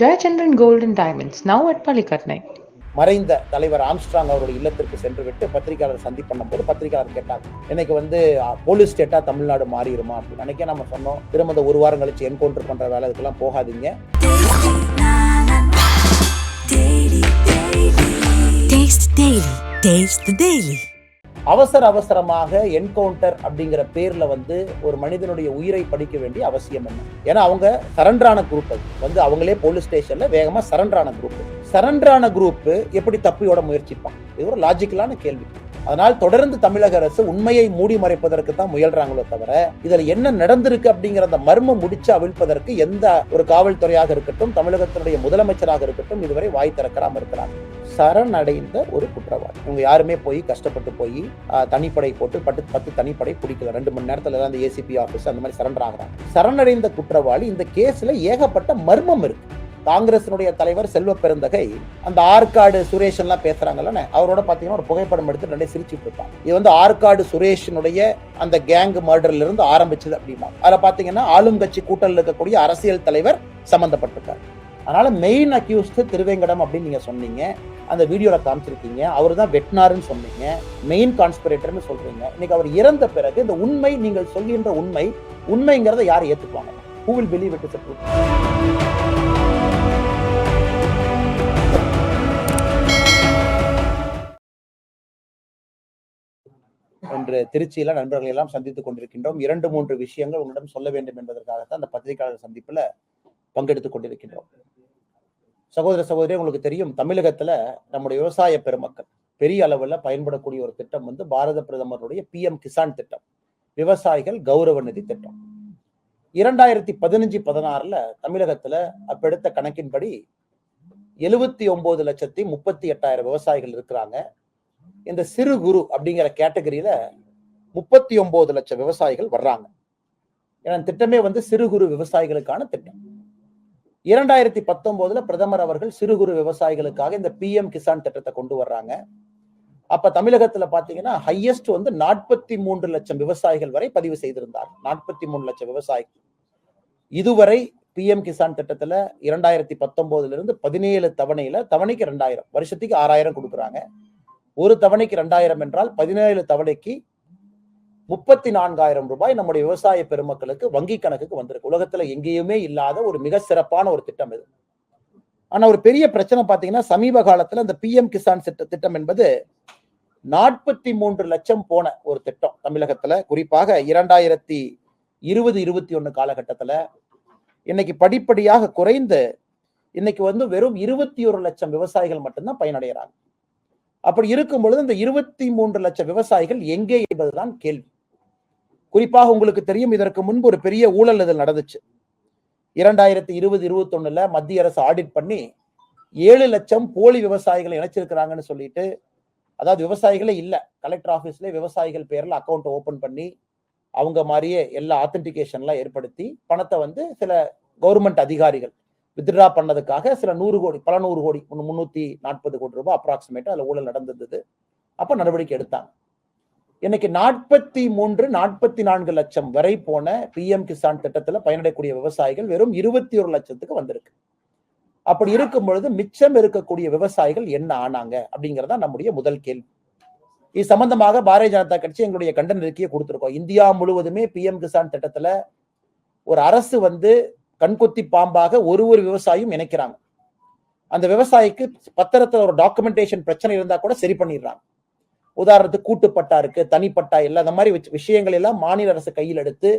Jayachandran Gold and Diamonds, now at Palikatnai. மறைந்த தலைவர் Armstrong அவருடைய இல்லத்திற்கு சென்று விட்டு பத்திரிகையாளர் சந்தி பண்ணும்போது பத்திரிகையாளர் கேட்டாங்க இன்னைக்கு வந்து போலீஸ் ஸ்டேட்டா தமிழ்நாடு மாறிடுமா அப்படின்னு அன்னைக்கே நம்ம சொன்னோம் திரும்ப இந்த ஒரு வாரம் கழிச்சு என்கவுண்டர் பண்ற வேலை இதுக்கெல்லாம் போகாதீங்க Taste the Daily. அவசர அவசரமாக என்கவுண்டர் அப்படிங்கிற பேர்ல வந்து ஒரு மனிதனுடைய உயிரை படிக்க வேண்டிய அவசியம் என்ன? ஏன்னா அவங்க சரண்டரான குரூப் அது. வந்து அவங்களே போலீஸ் ஸ்டேஷன்ல வேகமா சரண்டரான குரூப் சரண்டரான குரூப் எப்படி தப்பியோட முயற்சிப்பான்? இது ஒரு லாஜிக்கலான கேள்வி. அதனால் தொடர்ந்து தமிழக அரசு உண்மையை மூடி மறைப்பதற்கு தான் முயல்றாங்களோ தவிர இதுல என்ன நடந்திருக்கு அப்படிங்கிற அந்த மர்மம் முடிச்சு அவிழ்ப்பதற்கு எந்த ஒரு காவல்துறையாக இருக்கட்டும் தமிழகத்தினுடைய முதலமைச்சராக இருக்கட்டும் இதுவரை வாய் திறக்காம இருக்கிறாங்க. சரணடைந்த ஒரு குற்றவாளி. இவங்க யாருமே போய் கஷ்டப்பட்டு போய் தனிப்படை போட்டு பத்து பத்து தனிப்படை பிடிக்கல. ரெண்டு மணி நேரத்துல தான் அந்த ஏசிபி ஆபீஸ் அந்த மாதிரி சரண்டர் ஆகிறாங்க. சரணடைந்த குற்றவாளி இந்த கேஸ்ல ஏகப்பட்ட மர்மம் இருக்கு. காங்கிரசினுடைய தலைவர் செல்வ பெருந்தகை அந்த ஆற்காடு சுரேஷ் எல்லாம் பேசுறாங்கல்ல அவரோட பாத்தீங்கன்னா ஒரு புகைப்படம் எடுத்து ரெண்டே சிரிச்சுட்டு இருப்பாங்க. இது வந்து ஆற்காடு சுரேஷனுடைய அந்த கேங் மர்டர்ல இருந்து ஆரம்பிச்சது அப்படின்னா அதுல பாத்தீங்கன்னா ஆளும் கட்சி இருக்கக்கூடிய அரசியல் தலைவர் சம்பந்தப்பட்டிருக்காரு. அதனால மெயின் அக்யூஸ்டு திருவேங்கடம் அப்படின்னு நீங்க சொன்னீங்க அந்த வீடியோல காமிச்சிருக்கீங்க அவர் தான் வெட்னாருன்னு சொன்னீங்க மெயின் கான்ஸ்பிரேட்டர்னு சொல்றீங்க. இன்னைக்கு அவர் இறந்த பிறகு இந்த உண்மை நீங்கள் சொல்கின்ற உண்மை உண்மைங்கிறத யார் ஏத்துக்குவாங்க? Who will believe it is என்று திருச்சியில நண்பர்களை எல்லாம் சந்தித்துக் கொண்டிருக்கின்றோம். இரண்டு மூன்று விஷயங்கள் உன்னிடம் சொல்ல வேண்டும் என்பதற்காகத்தான் அந்த பத்திரிகையாளர் சந்திப்புல பங்கெடுத்துக் கொண்டிருக்கின்றோம். சகோதர சகோதரி உங்களுக்கு தெரியும் தமிழகத்துல நம்முடைய விவசாய பெருமக்கள் பெரிய அளவுல பயன்படக்கூடிய ஒரு திட்டம் வந்து பாரத பிரதமருடைய பிஎம் கிசான் திட்டம். விவசாயிகள் கௌரவ நிதி திட்டம். இரண்டாயிரத்தி பதினஞ்சு பதினாறுல தமிழகத்துல அப்பெடுத்த கணக்கின்படி எழுபத்தி ஒன்பது லட்சத்தி முப்பத்தி எட்டாயிரம் விவசாயிகள் இருக்கிறாங்க. இந்த சிறு குறு அப்படிங்கிற கேட்டகரியில முப்பத்தி ஒன்பது லட்சம் விவசாயிகள் வர்றாங்க. ஏன்னா திட்டமே வந்து சிறு குறு விவசாயிகளுக்கான திட்டம். இரண்டாயிரத்தி பத்தொன்பதுல பிரதமர் அவர்கள் சிறு குறு விவசாயிகளுக்காக இந்த பிஎம் கிசான் திட்டத்தை கொண்டு வர்றாங்க. அப்ப தமிழகத்துல பாத்தீங்கன்னா ஹையஸ்ட் வந்து நாற்பத்தி மூன்று லட்சம் விவசாயிகள் வரை பதிவு செய்திருந்தார். நாற்பத்தி மூணு லட்சம் விவசாயிகள். இதுவரை பிஎம் கிசான் திட்டத்துல இரண்டாயிரத்தி பத்தொன்பதுல இருந்து பதினேழு தவணையில தவணைக்கு ரெண்டாயிரம் வருஷத்துக்கு ஆறாயிரம் கொடுக்குறாங்க. ஒரு தவணைக்கு ரெண்டாயிரம் என்றால் பதினேழு தவணைக்கு முப்பத்தி நான்காயிரம் ரூபாய் நம்முடைய விவசாய பெருமக்களுக்கு வங்கி கணக்குக்கு வந்திருக்கு. உலகத்துல எங்கேயுமே இல்லாத ஒரு மிக சிறப்பான ஒரு திட்டம் இது. ஆனா ஒரு பெரிய பிரச்சனை பாத்தீங்கன்னா சமீப காலத்துல இந்த பிஎம் கிசான் திட்ட திட்டம் என்பது நாற்பத்தி மூன்று லட்சம் போன ஒரு திட்டம் தமிழகத்துல. குறிப்பாக இரண்டாயிரத்தி இருபது இருபத்தி ஒண்ணு காலகட்டத்துல இன்னைக்கு படிப்படியாக குறைந்து இன்னைக்கு வந்து வெறும் இருபத்தி ஒரு லட்சம் விவசாயிகள் மட்டும்தான் பயனடைகிறாங்க. அப்படி இருக்கும் பொழுது இந்த இருபத்தி மூன்று லட்சம் விவசாயிகள் எங்கே என்பதுதான் கேள்வி. குறிப்பாக உங்களுக்கு தெரியும் இதற்கு முன்பு ஒரு பெரிய ஊழல் இதில் நடந்துச்சு. இரண்டாயிரத்தி இருபது இருபத்தொன்னுல மத்திய அரசு ஆடிட் பண்ணி ஏழு லட்சம் போலி விவசாயிகளை இணைச்சிருக்கிறாங்கன்னு சொல்லிட்டு அதாவது விவசாயிகளே இல்லை கலெக்டர் ஆஃபீஸ்ல விவசாயிகள் பேர்ல அக்கௌண்ட் ஓபன் பண்ணி அவங்க மாதிரியே எல்லா ஆத்தன்டிகேஷன்லாம் ஏற்படுத்தி பணத்தை வந்து சில கவர்மெண்ட் அதிகாரிகள் வித்ட்ரா பண்ணதுக்காக சில நூறு கோடி பல நூறு கோடி ஒன்று முந்நூற்றி நாற்பது கோடி ரூபாய் அப்ராக்சிமேட்டாக அதில் ஊழல் நடந்திருந்தது அப்போ நடவடிக்கை எடுத்தாங்க. இன்னைக்கு நாற்பத்தி மூன்று நாற்பத்தி நான்கு லட்சம் வரை போன பிஎம் கிசான் திட்டத்தில் பயனடையக்கூடிய விவசாயிகள் வெறும் இருபத்தி ஒரு லட்சத்துக்கு வந்திருக்கு. அப்படி இருக்கும் பொழுது மிச்சம் இருக்கக்கூடிய விவசாயிகள் என்ன ஆனாங்க அப்படிங்கிறதா நம்முடைய முதல் கேள்வி. இது சம்பந்தமாக பாரதிய ஜனதா கட்சி எங்களுடைய கண்டன அறிக்கையை கொடுத்துருக்கோம். இந்தியா முழுவதுமே பிஎம் கிசான் திட்டத்துல ஒரு அரசு வந்து கண்கொத்தி பாம்பாக ஒரு ஒரு விவசாயியும் இணைக்கிறாங்க. அந்த விவசாயிக்கு பத்திரத்துல ஒரு டாக்குமெண்டேஷன் பிரச்சனை இருந்தா கூட சரி பண்ணிடுறாங்க. உதாரணத்துக்கு கூட்டுப்பட்டா இருக்கு தனிப்பட்டா இல்லை அந்த மாதிரி விஷயங்கள் எல்லாம் மாநில அரசு கையில் எடுத்து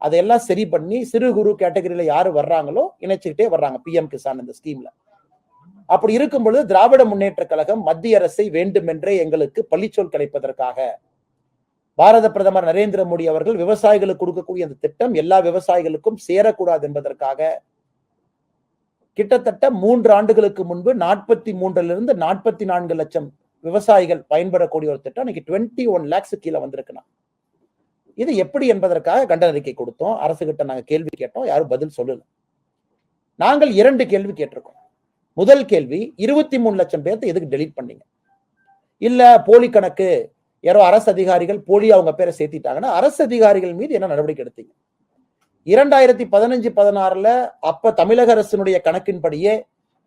அதையெல்லாம் சரி பண்ணி சிறு குறு கேட்டகரியில யாரு வர்றாங்களோ இணைச்சுக்கிட்டே வர்றாங்க பிஎம் கிசான் இந்த ஸ்கீம்ல அப்படி இருக்கும் பொழுது திராவிட முன்னேற்ற கழகம் மத்திய அரசை வேண்டுமென்றே எங்களுக்கு பள்ளிச்சொல் கிடைப்பதற்காக பாரத பிரதமர் நரேந்திர மோடி அவர்கள் விவசாயிகளுக்கு கொடுக்கக்கூடிய அந்த திட்டம் எல்லா விவசாயிகளுக்கும் சேரக்கூடாது என்பதற்காக கிட்டத்தட்ட மூன்று ஆண்டுகளுக்கு முன்பு நாற்பத்தி மூன்றிலிருந்து நாற்பத்தி நான்கு லட்சம் விவசாயிகள் பயன்படக்கூடிய ஒரு திட்டம். இன்னைக்கு டுவெண்ட்டி ஒன் லேக்ஸ் கீழே வந்திருக்குண்ணா. இது எப்படி என்பதற்காக கண்டன அறிக்கை கொடுத்தோம். அரசு கிட்ட நாங்கள் கேள்வி கேட்டோம். யாரும் பதில் சொல்லல. நாங்கள் இரண்டு கேள்வி கேட்டிருக்கோம். முதல் கேள்வி இருபத்தி மூணு லட்சம் பேர்த்து எதுக்கு டெலீட் பண்ணீங்க? இல்ல போலி கணக்கு யாரோ அரசு அதிகாரிகள் போலி அவங்க பேரை சேர்த்திட்டாங்கன்னா அரசு அதிகாரிகள் மீது என்ன நடவடிக்கை எடுத்தீங்க? இரண்டாயிரத்தி பதினஞ்சு பதினாறுல அப்ப தமிழக அரசினுடைய கணக்கின்படியே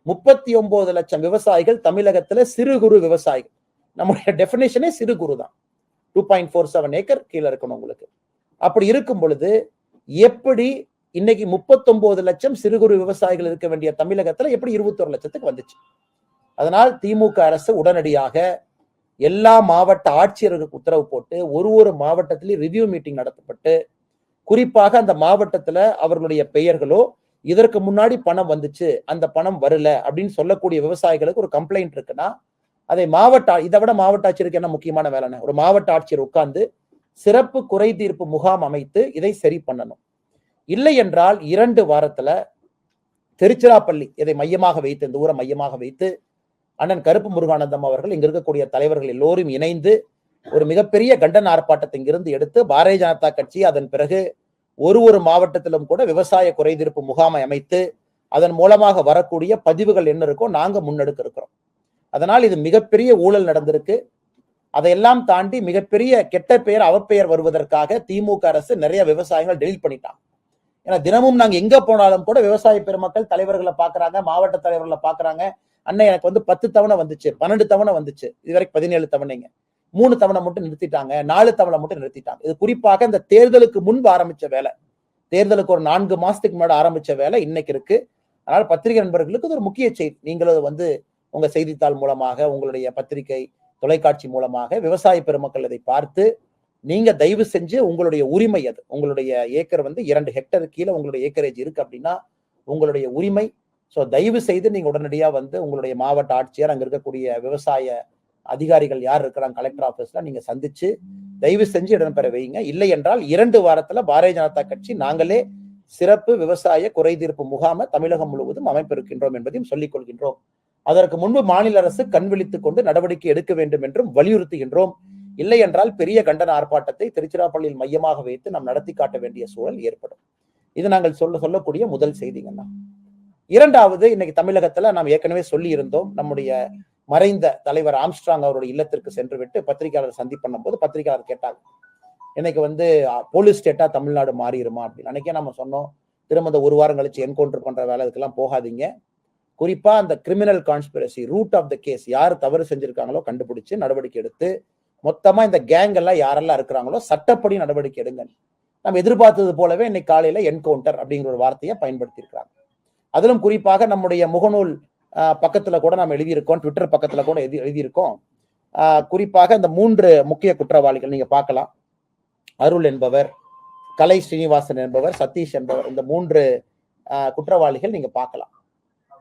முப்பத்தி ஒன்பது லட்சம் விவசாயிகள் தமிழகத்துல சிறு குறு விவசாயிகள். நம்முடைய டெபினேஷனே சிறு குறு தான். Two point four seven acre கீழே இருக்கணும் உங்களுக்கு. அப்படி இருக்கும் பொழுது எப்படி இன்னைக்கு முப்பத்தொன்பது லட்சம் சிறு குறு விவசாயிகள் இருக்க வேண்டிய தமிழகத்துல எப்படி இருபத்தொரு லட்சத்துக்கு வந்துச்சு? அதனால் திமுக அரசு உடனடியாக எல்லா மாவட்ட ஆட்சியர்களுக்கு உத்தரவு போட்டு ஒரு ஒரு மாவட்டத்திலையும் ரிவ்யூ மீட்டிங் நடத்தப்பட்டு குறிப்பாக அந்த மாவட்டத்துல அவர்களுடைய பெயர்களோ இதற்கு முன்னாடி பணம் வந்துச்சு அந்த பணம் வரல அப்படின்னு சொல்லக்கூடிய விவசாயிகளுக்கு ஒரு கம்ப்ளைண்ட் இருக்குன்னா அதை மாவட்ட இதை விட மாவட்ட ஆட்சியருக்கு என்ன முக்கியமான வேலைன்னு ஒரு மாவட்ட ஆட்சியர் உட்கார்ந்து சிறப்பு குறை தீர்ப்பு முகாம் அமைத்து இதை சரி பண்ணணும். இல்லை என்றால் இரண்டு வாரத்துல திருச்சிராப்பள்ளி இதை மையமாக வைத்து இந்த ஊரை மையமாக வைத்து அண்ணன் கருப்பு முருகானந்தம் அவர்கள் இங்க இருக்கக்கூடிய தலைவர்கள் எல்லோரும் இணைந்து ஒரு மிகப்பெரிய கண்டன ஆர்ப்பாட்டத்தை இங்கிருந்து எடுத்து பாரதிய ஜனதா கட்சி அதன் பிறகு ஒரு ஒரு மாவட்டத்திலும் கூட விவசாய குறைதீர்ப்பு முகாமை அமைத்து அதன் மூலமாக வரக்கூடிய பதிவுகள் என்ன இருக்கோ நாங்க முன்னெடுக்க இருக்கிறோம். அதனால் இது மிகப்பெரிய ஊழல் நடந்திருக்கு. அதையெல்லாம் தாண்டி மிகப்பெரிய கெட்ட பெயர் அவப்பெயர் வருவதற்காக திமுக அரசு நிறைய விவசாயிகள் டெலிட் பண்ணிட்டாங்க. ஏன்னா தினமும் நாங்க எங்க போனாலும் கூட விவசாய பெருமக்கள் தலைவர்களை பாக்குறாங்க மாவட்ட தலைவர்களை பாக்குறாங்க அண்ணன் எனக்கு வந்து பத்து தவணை வந்துச்சு பன்னெண்டு தவணை வந்துச்சு. இதுவரைக்கும் பதினேழு தவணைங்க. மூணு தவணை மட்டும் நிறுத்திட்டாங்க நாலு தவணை மட்டும் நிறுத்திட்டாங்க. இது குறிப்பாக இந்த தேர்தலுக்கு முன்பு ஆரம்பிச்ச வேலை. தேர்தலுக்கு ஒரு நான்கு மாசத்துக்கு முன்னாடி ஆரம்பிச்ச வேலை இன்னைக்கு இருக்கு. அதனால பத்திரிகை நண்பர்களுக்கு இது ஒரு முக்கிய செய்தி. நீங்களும் வந்து உங்க செய்தித்தாள் மூலமாக உங்களுடைய பத்திரிகை தொலைக்காட்சி மூலமாக விவசாய பெருமக்கள் இதை பார்த்து நீங்க தயவு செஞ்சு உங்களுடைய உரிமை அது. உங்களுடைய ஏக்கர் வந்து இரண்டு ஹெக்டர் கீழே உங்களுடைய ஏக்கரேஜ் இருக்கு அப்படின்னா உங்களுடைய உரிமை ஸோ தயவு செய்து நீங்கள் உடனடியாக வந்து உங்களுடைய மாவட்ட ஆட்சியர் அங்கே இருக்கக்கூடிய விவசாய அதிகாரிகள் யார் இருக்கிறாங்க கலெக்டர் ஆஃபீஸில் நீங்கள் சந்திச்சு தயவு செஞ்சு இடம்பெற வைங்க. இல்லை என்றால் இரண்டு வாரத்தில் பாரதிய ஜனதா கட்சி நாங்களே சிறப்பு விவசாய குறைதீர்ப்பு முகாம தமிழகம் முழுவதும் அமைப்பிருக்கின்றோம் என்பதையும் சொல்லிக் கொள்கின்றோம். அதற்கு முன்பு மாநில அரசு கண் விழித்துக் கொண்டு நடவடிக்கை எடுக்க வேண்டும் என்றும் வலியுறுத்துகின்றோம். இல்லை என்றால் பெரிய கண்டன ஆர்ப்பாட்டத்தை திருச்சிராப்பள்ளியில் மையமாக வைத்து நாம் நடத்தி காட்ட வேண்டிய சூழல் ஏற்படும். இது நாங்கள் சொல்ல சொல்லக்கூடிய முதல் செய்திங்கன்னா இரண்டாவது இன்னைக்கு தமிழகத்துல நாம் ஏற்கனவே சொல்லி இருந்தோம் நம்முடைய மறைந்த தலைவர் ஆம்ஸ்ட்ராங் அவருடைய இல்லத்திற்கு சென்று விட்டு பத்திரிகையாளர் சந்திப்பு பண்ணும்போது பத்திரிகையாளர் கேட்டாங்க இன்னைக்கு வந்து போலீஸ் ஸ்டேட்டா தமிழ்நாடு மாறிடுமா அப்படின்னு. அன்னைக்கே நம்ம சொன்னோம் திரும்ப இந்த ஒரு வாரம் கழிச்சு என்கவுண்டர் பண்ற வேலை இதுக்கெல்லாம் போகாதீங்க. குறிப்பா அந்த criminal conspiracy root of the case யார் தவறு செஞ்சிருக்காங்களோ கண்டுபிடிச்சு நடவடிக்கை எடுத்து மொத்தமா இந்த கேங் எல்லாம் யாரெல்லாம் இருக்கிறாங்களோ சட்டப்படி நடவடிக்கை எடுங்க நம்ம எதிர்பார்த்தது போலவே இன்னைக்கு காலையில என்கவுண்டர் அப்படிங்கிற ஒரு வார்த்தையை பயன்படுத்தி இருக்கிறாங்க அதிலும் குறிப்பாக நம்முடைய முகநூல் பக்கத்துல கூட நாம் எழுதியிருக்கோம் ட்விட்டர் பக்கத்துல கூட எழுதி எழுதியிருக்கோம். குறிப்பாக இந்த மூன்று முக்கிய குற்றவாளிகள் நீங்க பார்க்கலாம். அருள் என்பவர் கலை ஸ்ரீனிவாசன் என்பவர் சதீஷ் என்பவர் இந்த மூன்று குற்றவாளிகள் நீங்க பார்க்கலாம்.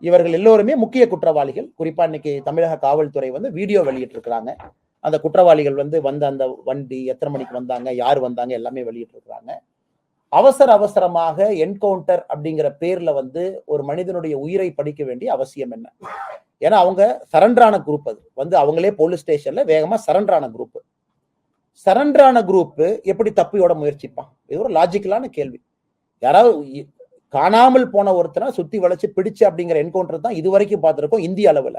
இவர்கள் எல்லோருமே முக்கிய குற்றவாளிகள். குறிப்பா இன்னைக்கு தமிழக காவல்துறை வந்து வீடியோ வெளியிட்டிருக்கிறாங்க. அந்த குற்றவாளிகள் வந்து வந்த அந்த வண்டி எத்தனை மணிக்கு வந்தாங்க யார் வந்தாங்க எல்லாமே வெளியிட்டிருக்கிறாங்க. அவசர அவசரமாக என்கவுண்டர் அப்படிங்கிற பேர்ல வந்து ஒரு மனிதனுடைய உயிரை படிக்க வேண்டிய அவசியம் என்ன? ஏன்னா அவங்க சரண்டரான குரூப் அது. வந்து அவங்களே போலீஸ் ஸ்டேஷன்ல வேகமா சரண்டரான குரூப் சரண்டரான குரூப் எப்படி தப்பியோட முயற்சிப்பான்? இது ஒரு லாஜிக்கலான கேள்வி. யாராவது காணாமல் போன ஒருத்தனை சுத்தி வளைச்சு பிடிச்சு அப்படிங்கிற என்கவுண்டர் தான் இது வரைக்கும் பார்த்துருக்கோம் இந்திய அளவுல.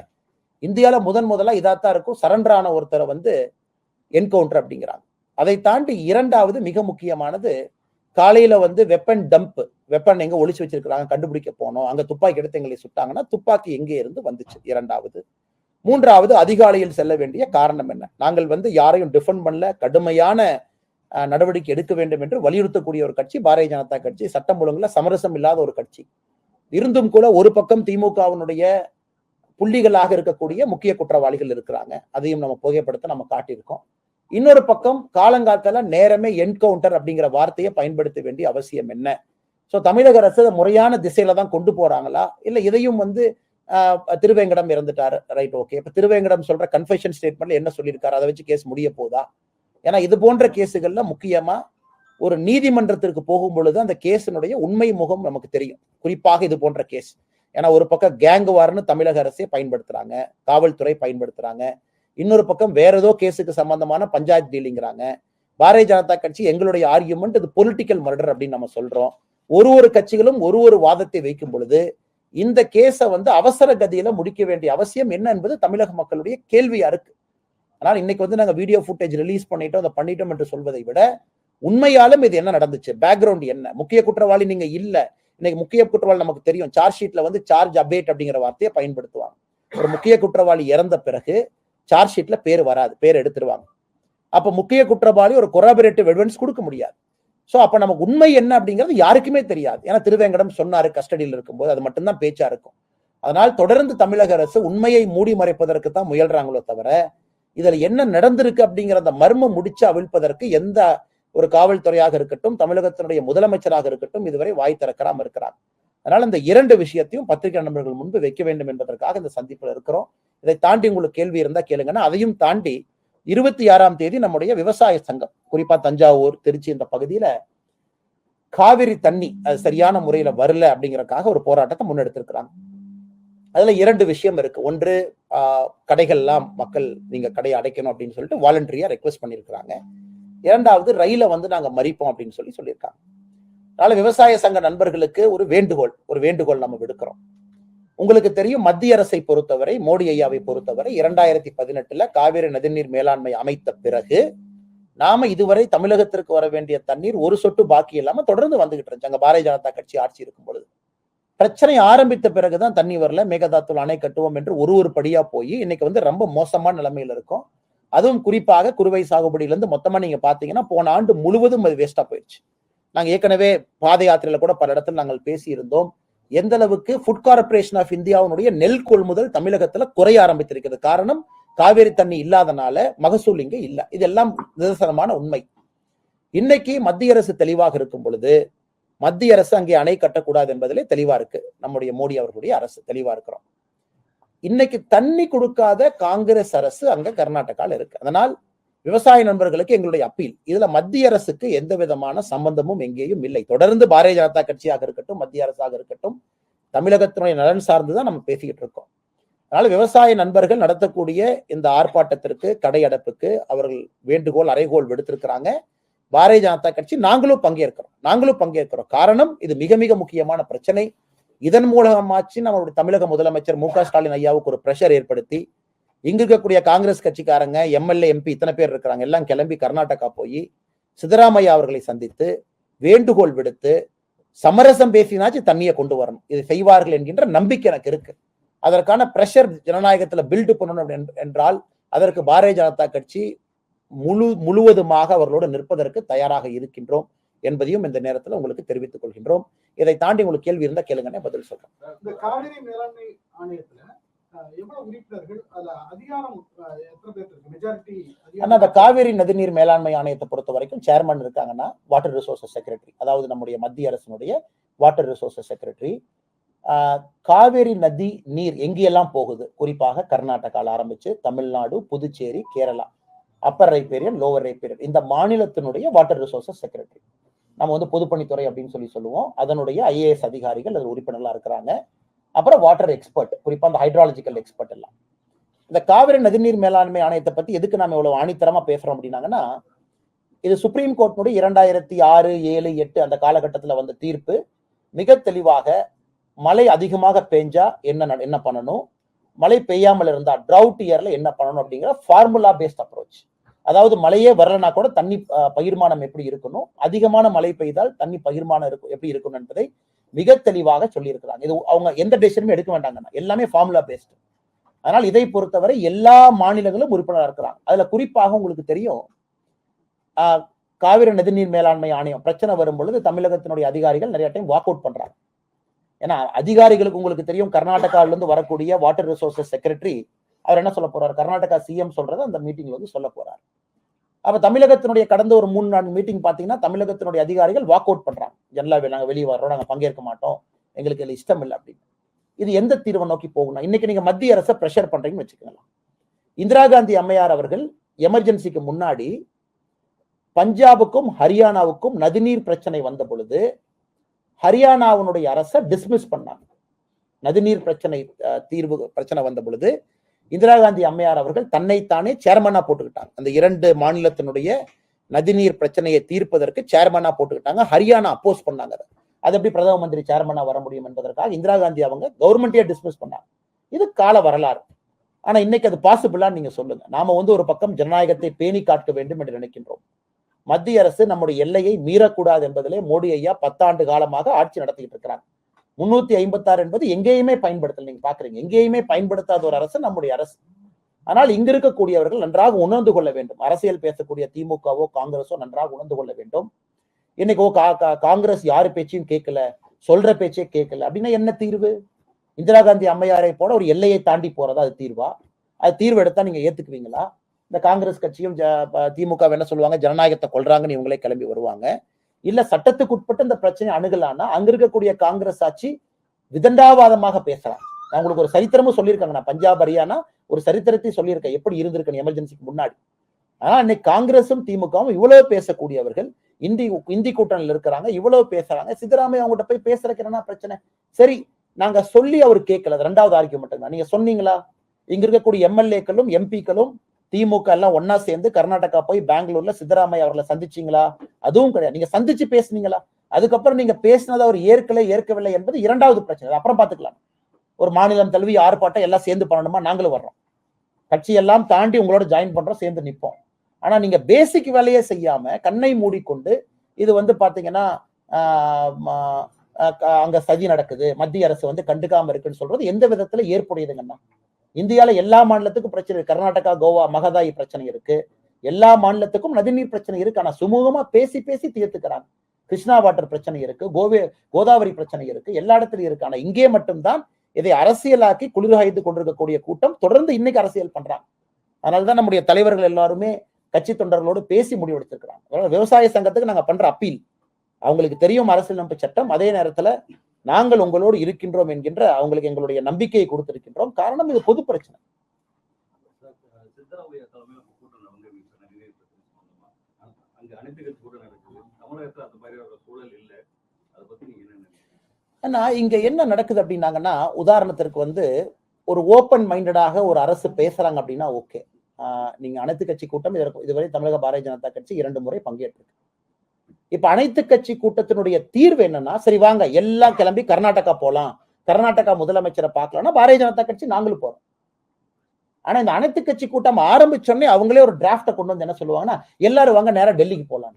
இந்தியால முதன் முதலா இதாத்தான் இருக்கும். சரண்டரான ஒருத்தரை வந்து என்கவுண்டர் அப்படிங்கிறாங்க. அதை தாண்டி இரண்டாவது மிக முக்கியமானது காலையில வந்து வெப்பன் டம்ப் வெப்பன் எங்க ஒழிச்சு வச்சிருக்கிறாங்க கண்டுபிடிக்க போனோம். அங்க துப்பாக்கி எடுத்து எங்களை சுட்டாங்கன்னா துப்பாக்கி எங்கே இருந்து வந்துச்சு? இரண்டாவது. மூன்றாவது அதிகாலையில் செல்ல வேண்டிய காரணம் என்ன? நாங்கள் வந்து யாரையும் டிஃபெண்ட் பண்ணல. கடுமையான நடவடிக்கை எடுக்க வேண்டும் என்று வலியுறுத்தக்கூடிய ஒரு கட்சி பாரதிய ஜனதா கட்சி. சட்டம் ஒழுங்குல சமரசம் இல்லாத ஒரு கட்சி. இருந்தும் கூட ஒரு பக்கம் திமுகவினுடைய புள்ளிகளாக இருக்கக்கூடிய முக்கிய குற்றவாளிகள் இருக்கிறாங்க. அதையும் நம்ம புகைப்படத்தை நம்ம காட்டியிருக்கோம். இன்னொரு பக்கம் காலங்காத்தால நேரமே என்கவுண்டர் அப்படிங்கிற வார்த்தையை பயன்படுத்த வேண்டிய அவசியம் என்ன? ஸோ தமிழக அரசு முறையான திசையில தான் கொண்டு போறாங்களா? இல்ல இதையும் வந்து திருவேங்கடம் இறந்துட்டாரு. ரைட் ஓகே இப்ப திருவேங்கடம் சொல்ற கன்ஃபெஷன் ஸ்டேட்மெண்ட்ல என்ன சொல்லியிருக்காரு? அதை வச்சு கேஸ் முடிய போதா? ஏன்னா இது போன்ற கேஸுகள்ல முக்கியமா ஒரு நீதிமன்றத்திற்கு போகும் பொழுது அந்த கேஸினுடைய உண்மை முகம் நமக்கு தெரியும். குறிப்பாக இது போன்ற கேஸ் ஏன்னா ஒரு பக்கம் கேங் வார்னு தமிழக அரசே பயன்படுத்துறாங்க. காவல்துறை பயன்படுத்துறாங்க. இன்னொரு பக்கம் வேற ஏதோ கேஸுக்கு சம்பந்தமான பஞ்சாயத்து டீலிங்கிறாங்க. பாரதிய ஜனதா கட்சி எங்களுடைய ஆர்கியூமெண்ட் இது பொலிட்டிக்கல் மர்டர் அப்படின்னு நம்ம சொல்றோம். ஒரு ஒரு கட்சிகளும் ஒரு ஒரு வாதத்தை வைக்கும் பொழுது இந்த கேஸை வந்து அவசர கதியில முடிக்க வேண்டிய அவசியம் என்ன என்பது தமிழக மக்களுடைய கேள்வியா இருக்கு ஆனால் இன்னைக்கு வந்து நாங்க வீடியோ ஃபுட்டேஜ் ரிலீஸ் பண்ணிட்டோம் அதை பண்ணிட்டோம் என்று சொல்வதை விட உண்மையாலும் இது என்ன நடந்துச்சு? பேக்ரவுண்ட் என்ன? முக்கிய குற்றவாளி நீங்க இல்ல. இன்னைக்கு முக்கிய குற்றவாளி நமக்கு தெரியும். சார்ஜ் ஷீட்ல வந்து சார்ஜ் அப்டேட் அப்படிங்கிற வார்த்தையை பயன்படுத்துவாங்க. ஒரு முக்கிய குற்றவாளி இறந்த பிறகு சார்ஜ் ஷீட்ல பேர் வராது பேர் எடுத்துருவாங்க. அப்ப முக்கிய குற்றவாளி ஒரு கொராபரேட்டிவ் எவிடன்ஸ் கொடுக்க முடியாது. சோ அப்ப நமக்கு உண்மை என்ன அப்படிங்கிறது யாருக்குமே தெரியாது. ஏன்னா திருவேங்கடம் சொன்னாரு கஸ்டடியில் இருக்கும்போது அது மட்டும்தான் பேச்சா இருக்கும். அதனால் தொடர்ந்து தமிழக அரசு உண்மையை மூடி மறைப்பதற்கு தான் முயல்றாங்களோ தவிர இதுல என்ன நடந்திருக்கு அப்படிங்கிற அந்த மர்மம் முடிச்சு அவிழ்ப்பதற்கு எந்த ஒரு காவல்துறையாக இருக்கட்டும் தமிழகத்தினுடைய முதலமைச்சராக இருக்கட்டும் இதுவரை வாய் திறக்காம இருக்கிறார் அதனால இந்த இரண்டு விஷயத்தையும் பத்திரிகை நண்பர்கள் முன்பு வைக்க வேண்டும் என்பதற்காக இந்த சந்திப்பில் இருக்கிறோம். இதை தாண்டி உங்களுக்கு கேள்வி இருந்தா கேளுங்கன்னா அதையும் தாண்டி இருபத்தி ஆறாம் தேதி நம்முடைய விவசாய சங்கம் குறிப்பா தஞ்சாவூர் திருச்சி இந்த பகுதியில காவிரி தண்ணி அது சரியான முறையில வரல அப்படிங்கறக்காக ஒரு போராட்டத்தை முன்னெடுத்திருக்கிறாங்க. அதுல இரண்டு விஷயம் இருக்கு. ஒன்று ஆஹ், கடைகள்லாம் மக்கள் நீங்க கடையை அடைக்கணும் அப்படின்னு சொல்லிட்டு வாலண்டரியா ரெக்வஸ்ட் பண்ணியிருக்கிறாங்க. இரண்டாவது ரயில வந்து நாங்க மறிப்போம் அப்படின்னு சொல்லி சொல்லியிருக்காங்க. அதனால விவசாய சங்க நண்பர்களுக்கு ஒரு வேண்டுகோள் ஒரு வேண்டுகோள் நம்ம விடுக்கிறோம். உங்களுக்கு தெரியும் மத்திய அரசை பொறுத்தவரை மோடி ஐயாவை பொறுத்தவரை இரண்டாயிரத்தி பதினெட்டுல காவிரி நதிநீர் மேலாண்மை அமைத்த பிறகு நாம இதுவரை தமிழகத்திற்கு வர வேண்டிய தண்ணீர் ஒரு சொட்டு பாக்கி இல்லாம தொடர்ந்து வந்துகிட்டு இருந்துச்சு. அங்க பாரதிய ஜனதா கட்சி ஆட்சி இருக்கும் பொழுது பிரச்சனை ஆரம்பித்த பிறகுதான் தண்ணி வரல மேகதாத்துல அணை கட்டுவோம் என்று ஒரு ஒரு படியா போய் இன்னைக்கு வந்து ரொம்ப மோசமான நிலைமையில இருக்கும். அதுவும் குறிப்பாக குறுவை சாகுபடியில இருந்து மொத்தமா நீங்க பாத்தீங்கன்னா போன ஆண்டு முழுவதும் அது வேஸ்டா போயிடுச்சு நாங்க ஏற்கனவே பாத யாத்திரையில கூட பல இடத்துல நாங்கள் பேசியிருந்தோம். எந்த அளவுக்கு ஃபுட் கார்பரேஷன் ஆஃப் இந்தியாவுடைய நெல் கொள்முதல் தமிழகத்துல குறைய ஆரம்பித்திருக்கிறது. காரணம் காவேரி தண்ணி இல்லாதனால மகசூல் இங்க இல்ல. இதெல்லாம் நிதர்சனமான உண்மை. இன்னைக்கு மத்திய அரசு தெளிவாக இருக்கும் பொழுது மத்திய அரசு அங்கே அணை கட்டக்கூடாது என்பதிலே தெளிவா இருக்கு. நம்முடைய மோடி அவர்களுடைய அரசு தெளிவா இருக்கிறோம். இன்னைக்கு தண்ணி கொடுக்காத காங்கிரஸ் அரசு அங்க கர்நாடகால இருக்கு. அதனால் விவசாய நண்பர்களுக்கு எங்களுடைய அப்பீல். இதுல மத்திய அரசுக்கு எந்த விதமான சம்பந்தமும் எங்கேயும் இல்லை. தொடர்ந்து பாரதிய ஜனதா கட்சியாக இருக்கட்டும் மத்திய அரசாக இருக்கட்டும் தமிழகத்தினுடைய நலன் சார்ந்துதான் நம்ம பேசிக்கிட்டு இருக்கோம். அதனால விவசாய நண்பர்கள் நடத்தக்கூடிய இந்த ஆர்ப்பாட்டத்திற்கு கடையடைப்புக்கு அவர்கள் வேண்டுகோள் அறைகோள் விடுத்திருக்கிறாங்க. பாரதிய ஜனதா கட்சி நாங்களும் பங்கேற்கிறோம். நாங்களும் பங்கேற்கிறோம். காரணம் இது மிக மிக முக்கியமான பிரச்சனை. இதன் மூலமாச்சு நம்மளுடைய தமிழக முதலமைச்சர் மு க ஸ்டாலின் ஐயாவுக்கு ஒரு பிரஷர் ஏற்படுத்தி இங்க இருக்கக்கூடிய காங்கிரஸ் கட்சிக்காரங்க எம்எல்ஏ எம்பி இத்தனை பேர் இருக்கிறாங்க. எல்லாம் கிளம்பி கர்நாடகா போய் சித்தராமையா அவர்களை சந்தித்து வேண்டுகோள் விடுத்து சமரசம் பேசினாச்சு தண்ணியை கொண்டு வரணும். இது செய்வார்கள் என்கின்ற நம்பிக்கை எனக்கு இருக்கு. அதற்கான பிரஷர் ஜனநாயகத்துல பில்டு பண்ணணும் என்றால் அதற்கு பாரதிய ஜனதா கட்சி முழு முழுவதுமாக அவர்களோடு நிற்பதற்கு தயாராக இருக்கின்றோம் என்பதையும் இந்த நேரத்தில் உங்களுக்கு தெரிவித்துக் கொள்கின்றோம். இதை தாண்டி உங்களுக்கு கேள்வி இருந்தால் கேளுங்கன்னு பதில் சொல்றேன். எவ்வளவு உறுப்பினர்கள்? அதுல அதிகாரம் எத்தனை பேர் இருக்கு? மெஜாரிட்டி ஆனா அந்த காவேரி நதிநீர் மேலாண்மை ஆணையத்தை பொறுத்த வரைக்கும் சேர்மன் இருக்காங்கன்னா வாட்டர் ரிசோர்சஸ் செக்ரட்டரி அதாவது நம்முடைய மத்திய அரசினுடைய வாட்டர் ரிசோர்சஸ் செக்ரட்டரி காவேரி நதி நீர் எங்கெல்லாம் போகுது? குறிப்பாக கர்நாடகாவில் ஆரம்பிச்சு Tamil Nadu Puducherry Kerala. Upper riparian lower riparian இந்த மாநிலத்தினுடைய வாட்டர் ரிசோர்சஸ் செக்ரட்டரி நம்ம வந்து பொதுப்பணித்துறை அப்படின்னு சொல்லி சொல்லுவோம். அதனுடைய ஐஏஎஸ் அதிகாரிகள் அதில் உறுப்பினர்களாக இருக்கிறாங்க. அப்புறம் வாட்டர் எக்ஸ்பர்ட் குறிப்பா அந்த ஹைட்ராலஜிக்கல் எக்ஸ்பர்ட் எல்லாம். இந்த காவிரி நதிநீர் மேலாண்மை ஆணையத்தை பத்தி எதுக்கு நாம இவ்வளவு ஆணித்தரமா பேசுறோம் அப்படின்னாங்கன்னா இது சுப்ரீம் கோர்ட்னுடைய இரண்டாயிரத்தி ஆறு ஏழு எட்டு அந்த காலகட்டத்துல வந்த தீர்ப்பு மிக தெளிவாக மழை அதிகமாக பெஞ்சா என்ன என்ன பண்ணணும்? மழை பெய்யாமல் இருந்தா ட்ரவுட் இயர்ல என்ன பண்ணணும் அப்படிங்கிற ஃபார்முலா பேஸ்ட் அப்ரோச் அதாவது மழையே வரலனா கூட தண்ணி பகிர்மானம் எப்படி இருக்கணும்? அதிகமான மழை பெய்தால் தண்ணி பகிர்மானம் இருக்கும் எப்படி இருக்கணும் என்பதை மிக தெளிவாக சொல்லியிருக்கிறாங்க. இது அவங்க எந்த டெசிஷனுமே எடுக்க வேண்டாங்கண்ணா எல்லாமே ஃபார்முலா பேஸ்ட் அதனால் இதை பொறுத்தவரை எல்லா மாநிலங்களும் உறுப்பினராக இருக்கிறாங்க. அதுல குறிப்பாக உங்களுக்கு தெரியும் ஆஹ், காவிரி நதிநீர் மேலாண்மை ஆணையம் பிரச்சனை வரும் பொழுது தமிழகத்தினுடைய அதிகாரிகள் நிறைய டைம் வாக் அவுட் பண்றாங்க. ஏன்னா அதிகாரிகளுக்கு உங்களுக்கு தெரியும் கர்நாடகாவிலிருந்து வரக்கூடிய வாட்டர் ரிசோர்சஸ் செக்ரட்டரி அவர் என்ன சொல்ல போறாரு? கர்நாடகா சிஎம் சொல்றதை அந்த மீட்டிங்ல வந்து சொல்ல போறாரு. அப்ப தமிழகத்தினுடைய கடந்த ஒரு மூணு நாலு மீட்டிங் பாத்தீங்கன்னா தமிழகத்தினுடைய அதிகாரிகள் வாக் அவுட் பண்றாங்க. ஜெனரலா நாங்க வெளியே வர்றோம் நாங்க பங்கேற்க மாட்டோம். எங்களுக்கு இதுல இஷ்டம் இல்லை அப்படின்னு. இது எந்த தீர்வை நோக்கி போகணும் இன்னைக்கு நீங்க மத்திய அரசை பிரஷர் பண்றீங்கன்னு வச்சுக்கலாம் இந்திரா காந்தி அம்மையார் அவர்கள் எமர்ஜென்சிக்கு முன்னாடி பஞ்சாபுக்கும் ஹரியானாவுக்கும் நதிநீர் பிரச்சனை வந்த பொழுது ஹரியானாவினுடைய அரசை டிஸ்மிஸ் பண்ணாங்க. நதிநீர் பிரச்சனை தீர்வு பிரச்சனை வந்த பொழுது இந்திரா காந்தி அம்மையார் அவர்கள் தன்னைத்தானே சேர்மனா போட்டுக்கிட்டாங்க. அந்த இரண்டு மாநிலத்தினுடைய நதிநீர் பிரச்சனையை தீர்ப்பதற்கு சேர்மனா போட்டுக்கிட்டாங்க. ஹரியானா அப்போஸ் பண்ணாங்க அதை. அது எப்படி பிரதம மந்திரி சேர்மனா வர முடியும் என்பதற்காக இந்திரா காந்தி அவங்க கவர்மெண்டே டிஸ்மிஸ் பண்ணாங்க. இது கால வரலாறு. ஆனா இன்னைக்கு அது பாசிபிளா நீங்க சொல்லுங்க. நாம வந்து ஒரு பக்கம் ஜனநாயகத்தை பேணி காக்க வேண்டும் என்று நினைக்கின்றோம். மத்திய அரசு நம்முடைய எல்லையை மீறக்கூடாது என்பதிலே மோடி ஐயா பத்தாண்டு காலமாக ஆட்சி நடத்திட்டு இருக்கிறாங்க முன்னூத்தி ஐம்பத்தாறு என்பது எங்கேயுமே பயன்படுத்தல நீங்க பாக்குறீங்க. எங்கேயுமே பயன்படுத்தாத ஒரு அரசு நம்முடைய அரசு. ஆனால் இங்க இருக்கக்கூடியவர்கள் நன்றாக உணர்ந்து கொள்ள வேண்டும். அரசியல் பேசக்கூடிய திமுகவோ காங்கிரஸோ நன்றாக உணர்ந்து கொள்ள வேண்டும். இன்னைக்கு ஓ கா- கா- காங்கிரஸ் யாரு பேச்சையும் கேட்கல சொல்ற பேச்சே கேட்கல. அப்படின்னா என்ன தீர்வு? இந்திரா காந்தி அம்மையாரை போல ஒரு எல்லையை தாண்டி போறதா அது தீர்வா? அது தீர்வு எடுத்தா நீங்க ஏத்துக்குவீங்களா? இந்த காங்கிரஸ் கட்சியும் ஜ- திமுக என்ன சொல்லுவாங்க? ஜனநாயகத்தை கொள்றாங்கன்னு இவங்களே கிளம்பி வருவாங்க. இல்ல சட்டத்துக்கு உட்பட்டு இந்த பிரச்சனை அணுகலான்னா அங்க இருக்கக்கூடிய காங்கிரஸ் ஆட்சி விதண்டாவாதமாக பேசலாம். நான் உங்களுக்கு ஒரு சரித்திரமும் சொல்லியிருக்காங்க. நான் பஞ்சாப் ஹரியானா ஒரு சரித்திரத்தை சொல்லியிருக்கேன். எப்படி இருந்திருக்கணும் எமர்ஜென்சிக்கு முன்னாடி? ஆனா இன்னைக்கு காங்கிரஸும் திமுகவும் இவ்வளவு பேசக்கூடியவர்கள் இந்தி இந்தி கூட்டணியில் இருக்கிறாங்க இவ்வளவு பேசுறாங்க. சித்தராமையா அவங்ககிட்ட போய் பேசுறதுக்கு என்னன்னா பிரச்சனை? சரி நாங்க சொல்லி அவர் கேட்கல. அது ரெண்டாவது ஆர்குமெண்ட் தான் நீங்க சொன்னீங்களா? இங்க இருக்கக்கூடிய எம்எல்ஏக்களும் எம்பிக்களும் திமுக எல்லாம் ஒன்னா சேர்ந்து கர்நாடகா போய் பெங்களூர்ல சித்தராமையா அவர்களை சந்திச்சீங்களா? அதுவும் கிடையாது. நீங்க சந்திச்சு பேசுனீங்களா? அதுக்கப்புறம் நீங்க பேசினதை அவர் ஏற்கலை ஏற்கவில்லை என்பது இரண்டாவது பிரச்சனை. அப்புறம் பாத்துக்கலாம் ஒரு மாநிலம் தழுவி ஆர்ப்பாட்டம் எல்லாம் சேர்ந்து பண்ணணுமா? நாங்களும் வர்றோம். கட்சி எல்லாம் தாண்டி உங்களோட ஜாயின் பண்றோம் சேர்ந்து நிப்போம் ஆனா நீங்க பேசிக் வேலையே செய்யாம கண்ணை மூடிக்கொண்டு இது வந்து பாத்தீங்கன்னா ஆஹ் அங்க சதி நடக்குது. மத்திய அரசு வந்து கண்டுக்காம இருக்குன்னு சொல்றது எந்த விதத்துல ஏற்புடையதுங்கன்னா இந்தியால எல்லா மாநிலத்துக்கும் பிரச்சனை இருக்கு. கர்நாடகா கோவா மகதாயி பிரச்சனை இருக்கு. எல்லா மாநிலத்துக்கும் நதிநீர் பிரச்சனை இருக்கு. ஆனா சுமூகமா பேசி பேசி தீர்த்துக்கிறாங்க. கிருஷ்ணா வாட்டர் பிரச்சனை இருக்கு. கோவே கோதாவரி பிரச்சனை இருக்கு. எல்லா இடத்துலயும் இருக்கு. ஆனா இங்கே மட்டும்தான் இதை அரசியலாக்கி குளிர்காய்ந்து கொண்டிருக்கக்கூடிய கூட்டம் தொடர்ந்து இன்னைக்கு அரசியல் பண்றாங்க. அதனாலதான் நம்முடைய தலைவர்கள் எல்லாருமே கட்சி தொண்டர்களோடு பேசி முடிவெடுத்திருக்கிறாங்க அதனால விவசாய சங்கத்துக்கு நாங்க பண்ற அப்பீல். அவங்களுக்கு தெரியும் அரசியலமைப்பு சட்டம். அதே நேரத்துல நாங்கள் உங்களோடு இருக்கின்றோம் என்கின்ற அவங்களுக்கு எங்களுடைய நம்பிக்கையை கொடுத்திருக்கின்றோம். காரணம் இது பொது பிரச்சனை. ஆனா இங்க என்ன நடக்குது அப்படின்னாங்கன்னா உதாரணத்திற்கு வந்து ஒரு ஓப்பன் மைண்டடாக ஒரு அரசு பேசுறாங்க அப்படின்னா ஓகே நீங்க அனைத்து கட்சி கூட்டம் இதற்கு இதுவரை தமிழக பாரதிய ஜனதா கட்சி இரண்டு முறை பங்கேற்றிருக்கு. இப்ப அனைத்து கட்சி கூட்டத்தினுடைய தீர்வு என்னன்னா சரி வாங்க எல்லாம் கிளம்பி கர்நாடகா போலாம். கர்நாடகா முதலமைச்சரை பார்க்கலாம்னா பாரதிய ஜனதா கட்சி நாங்களும் போறோம். ஆனா இந்த அனைத்து கட்சி கூட்டம் ஆரம்பிச்சோடனே அவங்களே ஒரு டிராஃப்டை கொண்டு வந்து என்ன சொல்லுவாங்கன்னா எல்லாரும் வாங்க நேரம் டெல்லிக்கு போலாம்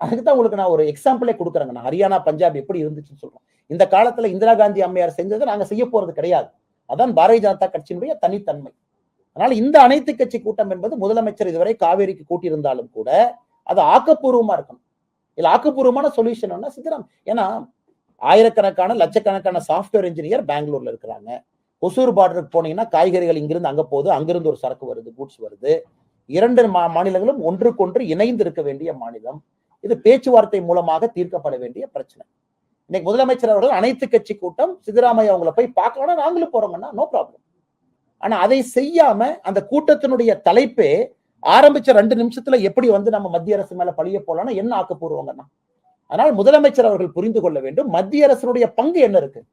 அதுக்கு தான் உங்களுக்கு நான் ஒரு எக்ஸாம்பிளே கொடுக்குறேங்க. நான் ஹரியானா பஞ்சாப் எப்படி இருந்துச்சுன்னு சொல்றோம் இந்த காலத்துல இந்திரா காந்தி அம்மையார் செஞ்சதை நாங்க செய்ய போறது கிடையாது. அதான் பாரதிய ஜனதா கட்சியினுடைய தனித்தன்மை. அதனால இந்த அனைத்து கட்சி கூட்டம் என்பது முதலமைச்சர் இதுவரை காவேரிக்கு கூட்டியிருந்தாலும் கூட அது ஆக்கப்பூர்வமா இருக்கணும். இல்ல ஆக்கப்பூர்வமான சொல்யூஷன் சித்தராம் ஏன்னா ஆயிரக்கணக்கான லட்சக்கணக்கான சாஃப்ட்வேர் இன்ஜினியர் பெங்களூர்ல இருக்கிறாங்க. ஒசூர் பார்டருக்கு போனீங்கன்னா காய்கறிகள் இங்கிருந்து அங்க போகுது அங்கிருந்து ஒரு சரக்கு வருது கூட்ஸ் வருது. இரண்டு மா மாநிலங்களும் ஒன்றுக்கொன்று இணைந்து இருக்க வேண்டிய மாநிலம். இது பேச்சுவார்த்தை மூலமாக தீர்க்கப்பட வேண்டிய பிரச்சனை. இன்னைக்கு முதலமைச்சர் அவர்கள் அனைத்து கட்சி கூட்டம் சித்தராமையா அவங்கள போய் பார்க்கணும்னா நாங்களும் போறோங்கன்னா நோ ப்ராப்ளம் ஆனா அதை செய்யாம அந்த கூட்டத்தினுடைய தலைப்பே ஆரம்பிச்ச ரெண்டு நிமிஷத்துல எப்படி வந்து நம்ம மத்திய அரசு மேல பழிய போலாம்னா என்ன ஆக்கப்பூர்வங்கன்னா அதனால் முதலமைச்சர் அவர்கள் புரிந்து கொள்ள வேண்டும். மத்திய அரசினுடைய பங்கு என்ன இருக்கு?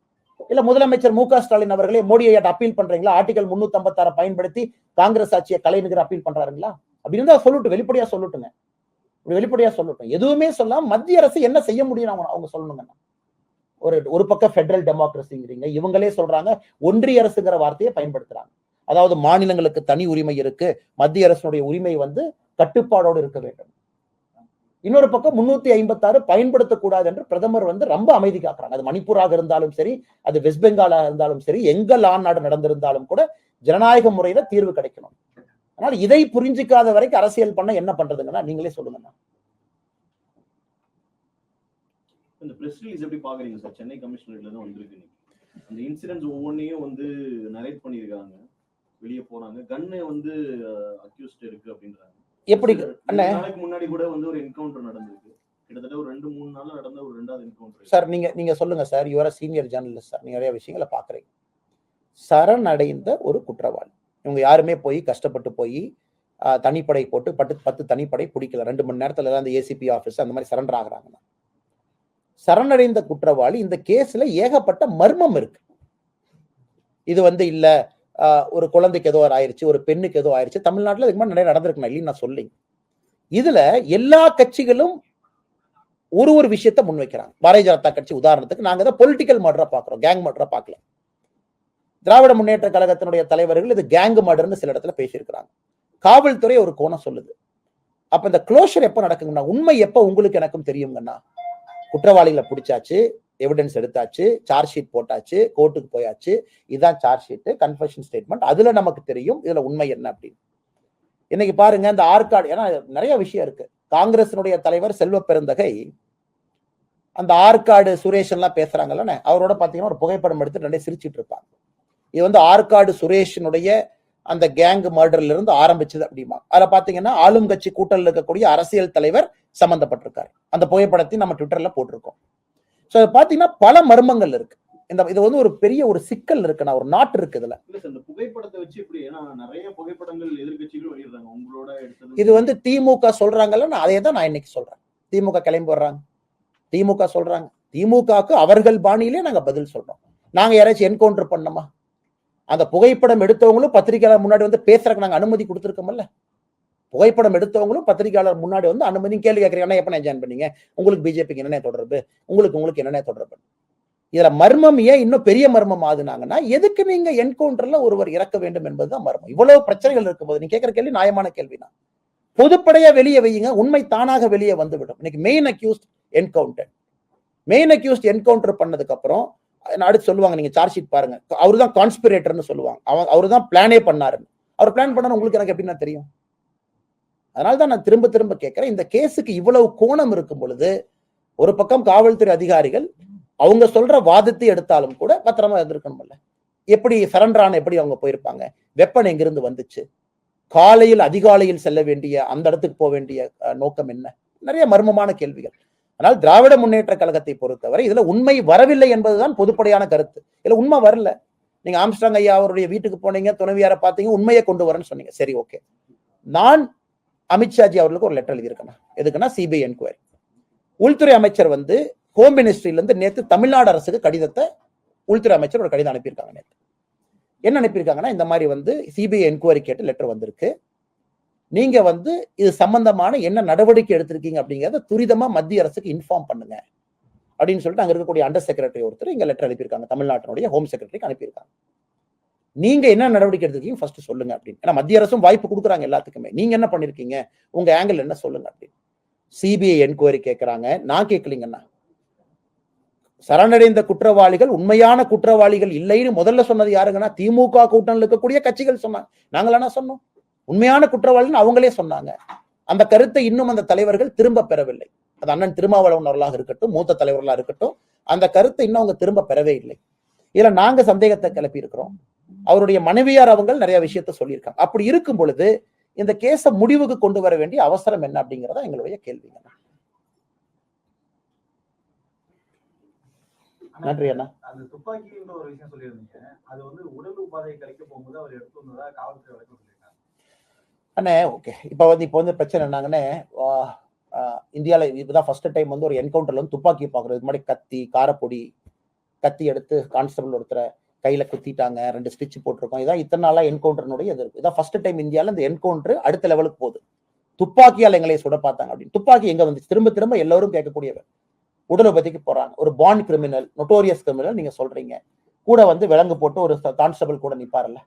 இல்ல முதலமைச்சர் மு க ஸ்டாலின் அவர்களே மோடியை அப்பீல் பண்றீங்களா? ஆர்டிகல் முன்னூத்தி ஐம்பத்தாறு பயன்படுத்தி காங்கிரஸ் ஆட்சியை கலைநகர் அப்பீல் பண்றாருங்களா? அப்படின்னு இருந்தா சொல்லட்டும் வெளிப்படையா சொல்லட்டுங்க. வெளிப்படையா சொல்லட்டும். எதுவுமே சொல்லாம மத்திய அரசு என்ன செய்ய முடியும் அவங்க அவங்க சொல்லணுங்க. ஒரு ஒரு பக்கம் ஃபெடரல் டெமோக்ரஸிங்கிறீங்க இவங்களே சொல்றாங்க ஒன்றிய அரசுங்கிற வார்த்தையை பயன்படுத்துறாங்க. அதாவது மாநிலங்களுக்கு தனி உரிமை இருக்கு மத்திய அரசுடைய உரிமை வந்து கட்டுப்பாடோடு இருக்க வேண்டும். இன்னொரு பக்கம் முன்னூத்தி ஐம்பத்தாறு பயன்படுத்தக்கூடாது என்று பிரதமர் வந்து ரொம்ப அமைதி காக்குறாங்க. அது மணிப்பூராக இருந்தாலும் சரி அது வெஸ்ட் பெங்காலாக இருந்தாலும் சரி எங்கள் லா நாடு நடந்திருந்தாலும் கூட ஜனநாயக முறையில தீர்வு கிடைக்கணும். அதனால இதை புரிஞ்சிக்காத வரைக்கும் அரசியல் பண்ண என்ன பண்றதுங்கன்னா நீங்களே சொல்லுங்க இந்த பிரஸ் ரிலீஸ் எப்படி பாக்குறீங்க சார்? சென்னை கமிஷனர்ல இருந்து வந்திருக்கு அந்த இன்சிடென்ட்ஸ் ஒவ்வொன்றையும் வந்து நரேட் பண்ணியிருக்காங்க. வெளியே போனாங்க கன்னு வந்து அக்யூஸ்ட் இருக்கு அப்படின்றாங்க. எப்படி. நாளைக்கு முன்னாடி கூட வந்து ஒரு என்கவுண்டர் நடந்திருக்கு. கிட்டத்தட்ட ஒரு ரெண்டு மூணு நாள்ல நடந்த ஒரு ரெண்டாவது என்கவுண்டர் சார் நீங்க நீங்க சொல்லுங்க sir. Your senior journalist sir நீங்க நிறைய விஷயங்களை பாக்குறீங்க சரணடைந்த ஒரு குற்றவாளி. இவங்க யாருமே போய் கஷ்டப்பட்டு போய் தனிப்படை போட்டு பத்து பத்து தனிப்படை பிடிக்கல. ரெண்டு மணி நேரத்துல தான் அந்த ஏசிபி ஆஃபீஸ் அந்த மாதிரி சரண்டர் ஆகுறாங்க. சரணடைந்த குற்றவாளி இந்த கேஸ்ல ஏகப்பட்ட மர்மம் இருக்கு. இது வந்து இல்ல. ஒரு குழந்தைக்கு ஏதோ ஆயிருச்சு ஒரு பெண்ணுக்கு ஏதோ ஆயிருச்சு தமிழ்நாட்டுல இதுக்கு மாதிரி நிறைய நடந்திருக்கு நான் இல்லைன்னு நான் சொல்லி இதுல எல்லா கட்சிகளும் ஒரு ஒரு விஷயத்த முன்வைக்கிறாங்க. பாரதிய ஜனதா கட்சி உதாரணத்துக்கு நாங்க தான் பொலிட்டிக்கல் மர்டரா பாக்குறோம் கேங் மர்டரா பார்க்கல திராவிட முன்னேற்ற கழகத்தினுடைய தலைவர்கள் இது கேங் மர்டர்னு சில இடத்துல பேசியிருக்கிறாங்க. காவல்துறை ஒரு கோணம் சொல்லுது. அப்ப இந்த க்ளோஷர் எப்ப நடக்குங்கண்ணா உண்மை எப்ப உங்களுக்கு எனக்கும் தெரியுங்கண்ணா குற்றவாளிகளை பிடிச்சாச்சு எவிடன்ஸ் எடுத்தாச்சு சார்ஜ் ஷீட் போட்டாச்சு கோர்ட்டுக்கு போயாச்சு. இதுதான் சார்ஜ் ஷீட்டு கன்ஃபெஷன் ஸ்டேட்மெண்ட் அதில் நமக்கு தெரியும் இதில் உண்மை என்ன அப்படின்னு. இன்னைக்கு பாருங்க இந்த ஆற்காடு ஏன்னா நிறைய விஷயம் இருக்கு. காங்கிரசினுடைய தலைவர் செல்வ பெருந்தகை அந்த ஆற்காடு சுரேஷ் எல்லாம் பேசுறாங்கல்ல அவரோட பார்த்தீங்கன்னா ஒரு புகைப்படம் எடுத்து நிறைய சிரிச்சிட்டு இருப்பாங்க. இது வந்து ஆற்காடு சுரேஷனுடைய அந்த கேங் மர்டர்ல இருந்து ஆரம்பிச்சது அப்படிமா. அதுல பாத்தீங்கன்னா ஆளும் கட்சி கூட்டல் இருக்கக்கூடிய அரசியல் தலைவர் சம்பந்தப்பட்டிருக்காரு. அந்த புகைப்படத்தை நம்ம ட்விட்டர்ல போட்டிருக்கோம். ஸோ அது பாத்தீங்கன்னா பல மர்மங்கள் இருக்கு. இந்த இது வந்து ஒரு பெரிய ஒரு சிக்கல் இருக்குண்ணா ஒரு நாட்டு இருக்கு இதுல. புகைப்படத்தை வச்சு இப்படி ஏன்னா நிறைய புகைப்படங்கள் எதிர்க்கட்சிகளும் வெளியிடுறாங்க. உங்களோட இது வந்து திமுக சொல்றாங்கல்ல நான் அதே தான் நான் இன்னைக்கு சொல்றேன். திமுக கிளம்பி வர்றாங்க. திமுக சொல்றாங்க. திமுகவுக்கு அவர்கள் பாணியிலே நாங்க பதில் சொல்றோம். நாங்க யாராச்சும் என்கவுண்டர் பண்ணோமா? அந்த புகைப்படம் எடுத்தவங்களும் பத்திரிகையாளர் முன்னாடி வந்து பேசுறதுக்கு நாங்க அனுமதி கொடுத்துருக்கோம்ல புகைப்படம் எடுத்தவங்களும் பத்திரிகையாளர் முன்னாடி வந்து அனுமதி கேள்வி கேட்கறீங்க. எப்ப நான் ஜாயின் பண்ணீங்க? உங்களுக்கு பிஜேபிக்கு என்னென்ன தொடர்பு? உங்களுக்கு உங்களுக்கு என்னென்ன தொடர்பு? இதுல மர்மம் ஏன் இன்னும் பெரிய மர்மம் ஆகுனாங்கன்னா எதுக்கு நீங்க என்கவுண்டர்ல ஒருவர் இறக்க வேண்டும் என்பதுதான் மர்மம். இவ்வளவு பிரச்சனைகள் இருக்கும்போது நீ கேட்கிற கேள்வி நியாயமான கேள்விதான். பொதுப்படையா வெளியே வையுங்க. உண்மை தானாக வெளியே வந்துவிடும். இன்னைக்கு main accused encounter main accused encounter பண்ணதுக்கு அப்புறம் அடுத்து சொல்லுவாங்க நீங்க சார்ஜ் ஷீட் பாருங்க. அவர் தான் கான்ஸ்பிரேட்டர்னு சொல்லுவாங்க. அவன் அவர் தான் பிளானே பண்ணாருன்னு. அவர் பிளான் பண்ணாரு உங்களுக்கு எனக்கு எப்படின்னா தெரியும்? அதனால தான் நான் திரும்ப திரும்ப கேட்கிறேன் இந்த கேஸுக்கு இவ்வளவு கோணம் இருக்கும் பொழுது ஒரு பக்கம் காவல்துறை அதிகாரிகள் அவங்க சொல்ற வாதத்தை எடுத்தாலும் கூட பத்திரமா இருந்திருக்கணும்ல. எப்படி சரண்டரான எப்படி அவங்க போயிருப்பாங்க? வெப்பன் எங்கிருந்து வந்துச்சு? காலையில் அதிகாலையில் செல்ல வேண்டிய அந்த இடத்துக்கு போக வேண்டிய நோக்கம் என்ன? நிறைய மர்மமான கேள்விகள். ஆனால் திராவிட முன்னேற்ற கழகத்தை பொறுத்தவரை இதுல உண்மை வரவில்லை என்பதுதான் பொதுப்படையான கருத்து. இதுல உண்மை வரல. நீங்க ஆம்ஸ்டாங் ஐயா அவருடைய வீட்டுக்கு போனீங்க துணைவியாரை பார்த்தீங்க உண்மையை கொண்டு வரேன்னு சொன்னீங்க. சரி ஓகே. நான் அமித்ஷாஜி அவர்களுக்கு ஒரு லெட்டர் எழுதியிருக்கேன் எதுக்குன்னா சிபிஐ என்கொயரி உள்துறை அமைச்சர் வந்து ஹோம் மினிஸ்ட்ரியிலேருந்து இருந்து தமிழ்நாடு அரசுக்கு கடிதத்தை உள்துறை அமைச்சர் ஒரு கடிதம் அனுப்பியிருக்காங்க நேற்று என்ன அனுப்பியிருக்காங்கன்னா இந்த மாதிரி வந்து சிபிஐ என்கொயரி கேட்டு லெட்டர் வந்திருக்கு. நீங்க வந்து இது சம்பந்தமான என்ன நடவடிக்கை எடுத்திருக்கீங்க அப்படிங்கறத துரிதமா மத்திய அரசுக்கு இன்ஃபார்ம் பண்ணுங்க. அப்படின்னு சொல்லிட்டு அங்க இருக்கக்கூடிய அண்டர் செக்ரட்டரி ஒருத்தர் இங்க லெட்டர் அனுப்பியிருக்காங்க. தமிழ்நாட்டினுடைய ஹோம் செக்ரட்டரிக்கு அனுப்பியிருக்காங்க. நீங்க என்ன நடவடிக்கை எடுத்திருக்கீங்க ஃபர்ஸ்ட் சொல்லுங்க அப்படின்னு. ஏன்னா மத்திய அரசும் வாய்ப்பு கொடுக்குறாங்க எல்லாத்துக்குமே. நீங்க என்ன பண்ணிருக்கீங்க? உங்க ஆங்கிள் என்ன சொல்லுங்க அப்படின்னு. சிபிஐ என்கொயரி கேட்கறாங்க நான் கேட்கலீங்கண்ணா சரணடைந்த குற்றவாளிகள் உண்மையான குற்றவாளிகள் இல்லைன்னு முதல்ல சொன்னது யாருங்கன்னா திமுக கூட்டணியில் இருக்கக்கூடிய கட்சிகள் சொன்னாங்க. நாங்கள் என்ன சொன்னோம். உண்மையான குற்றவாளின்னு அவங்களே சொன்னாங்க. அந்த கருத்தை இன்னும் அந்த தலைவர்கள் திரும்ப பெறவில்லை. அது அண்ணன் திருமாவளவன் அவர்களாக இருக்கட்டும் மூத்த தலைவர்களாக இருக்கட்டும் அந்த கருத்தை இன்னும் அவங்க திரும்ப பெறவே இல்லை. இதுல நாங்க சந்தேகத்தை கிளப்பி இருக்கிறோம் அவருடைய மனைவியார் அவங்க நிறைய விஷயத்த சொல்லியிருக்காங்க. அப்படி இருக்கும் பொழுது இந்த கேஸை முடிவுக்கு கொண்டு வர வேண்டிய அவசரம் என்ன அப்படிங்கறத எங்களுடைய கேள்விங்க. நன்றி அண்ணா. அந்த துப்பாக்கின்ற ஒரு விஷயம் சொல்லியிருந்தீங்க. அது வந்து உடல் உபாதை கழிக்க போகும்போது அவர் எடுத்து வந்ததா காவல்துறை சொல்லியிருக்காங்க? அண்ணே ஓகே இப்போ வந்து இப்போ வந்து பிரச்சனை என்னங்கண்ணே இந்தியாவில் இதுதான் ஃபர்ஸ்ட் டைம் வந்து ஒரு என்கவுண்டர்ல வந்து துப்பாக்கி பார்க்குறது. இது மாதிரி கத்தி காரப்பொடி கத்தி எடுத்து கான்ஸ்டபிள் ஒருத்தரை கையில குத்திட்டாங்க ரெண்டு ஸ்டிச் போட்டிருக்கோம். இதான் இத்தனை நாளா என்கவுண்டர்னுடைய இது இதான் ஃபர்ஸ்ட் டைம் இந்தியாவில் இந்த என்கவுண்டர் அடுத்த லெவலுக்கு போகுது. துப்பாக்கியால் எங்களை சுட பார்த்தாங்க அப்படின்னு. துப்பாக்கி எங்க வந்துச்சு திரும்ப திரும்ப எல்லாரும் கேட்கக்கூடியவர். உடலுபதிக்கு போறாங்க. ஒரு பாண்ட் கிரிமினல் நொட்டோரியஸ் கிரிமினல் நீங்க சொல்றீங்க. கூட வந்து விலங்கு போட்டு ஒரு கான்ஸ்டபிள் கூட நிப்பாருல்ல.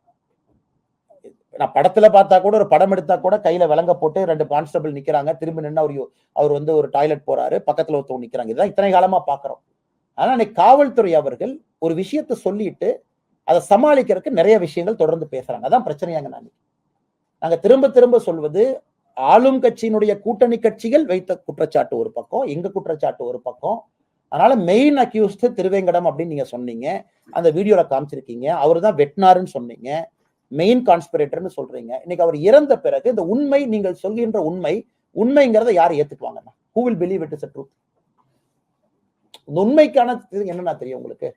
நான் படத்துல பார்த்தா கூட ஒரு படம் எடுத்தா கூட கையில விலங்க போட்டு ரெண்டு கான்ஸ்டபிள் நிக்கிறாங்க. திரும்பி நின்று அவர் அவர் வந்து ஒரு டாய்லெட் போறாரு. பக்கத்துல ஒருத்தவங்க நிக்கிறாங்க. இதுதான் இத்தனை காலமா பாக்குறோம் ஆனா இன்னைக்கு காவல்துறை அவர்கள் ஒரு விஷயத்தை சொல்லிட்டு அதை சமாளிக்கிறதுக்கு நிறைய விஷயங்கள் தொடர்ந்து பேசுறாங்க. அதான் பிரச்சனையாங்க நான் நாங்க திரும்ப திரும்ப சொல்வது ஆளும் கட்சியினுடைய கூட்டணி கட்சிகள் வைத்த குற்றச்சாட்டு ஒரு பக்கம் எங்க குற்றச்சாட்டு ஒரு பக்கம். அதனால மெயின் அக்யூஸ்ட் திருவேங்கடம் அப்படின்னு நீங்க சொன்னீங்க. அந்த வீடியோல காமிச்சிருக்கீங்க. அவர் தான் வெட்டினாருன்னு சொன்னீங்க. மெயின் கான்ஸ்பிரேட்டர்னு சொல்றீங்க. இன்னைக்கு அவர் இறந்த பிறகு இந்த உண்மை நீங்கள் சொல்கின்ற உண்மை உண்மைங்கிறத யார் ஏத்துக்குவாங்கண்ணா who will believe it is truth உண்மைக்கான என்னன்னா தெரியும் உங்களுக்கு?